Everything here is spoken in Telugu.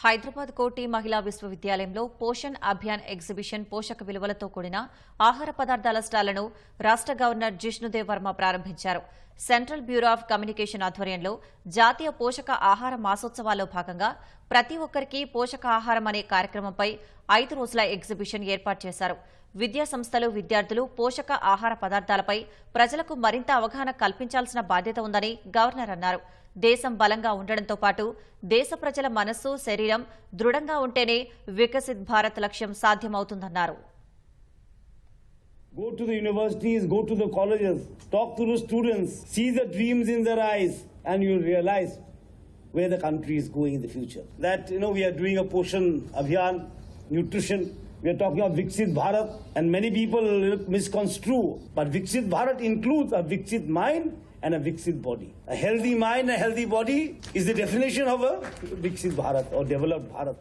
హైదరాబాద్ కోటి మహిళా విశ్వవిద్యాలయంలో పోషణ్ అభియాన్ ఎగ్జిబిషన్ పోషక విలువలతో కూడిన ఆహార పదార్థాల స్టాళ్ళను రాష్ట గవర్నర్ జిష్ణుదేవ్ వర్మ ప్రారంభించారు. సెంట్రల్ బ్యూరో ఆఫ్ కమ్యూనికేషన్ ఆధ్వర్యంలో జాతీయ పోషక ఆహార మాసోత్సవాల్లో భాగంగా ప్రతి ఒక్కరికి పోషక ఆహారం అనే కార్యక్రమంపై ఐదు రోజుల ఎగ్జిబిషన్ ఏర్పాటు చేశారు. విద్యాసంస్థలు విద్యార్థులు పోషక ఆహార పదార్థాలపై ప్రజలకు మరింత అవగాహన కల్పించాల్సిన బాధ్యత ఉందని గవర్నర్ అన్నారు దేశం బలంగా ఉండడంతో పాటు దేశ ప్రజల మనస్సు శరీరం దృఢంగా ఉంటేనే వికసిత్ భారత్ లక్ష్యం సాధ్యమవుతుందన్నారు Go to the universities, go to the colleges, talk to the students, see the dreams in their eyes, and you'll realize where the country is going in the future. That, you know, we are doing a portion, Abhiyan, nutrition. We are talking about Viksit Bharat, and many people misconstrue. But Viksit Bharat includes a Viksit mind and a Viksit body. A healthy mind, a healthy body is the definition of a Viksit Bharat or developed Bharat.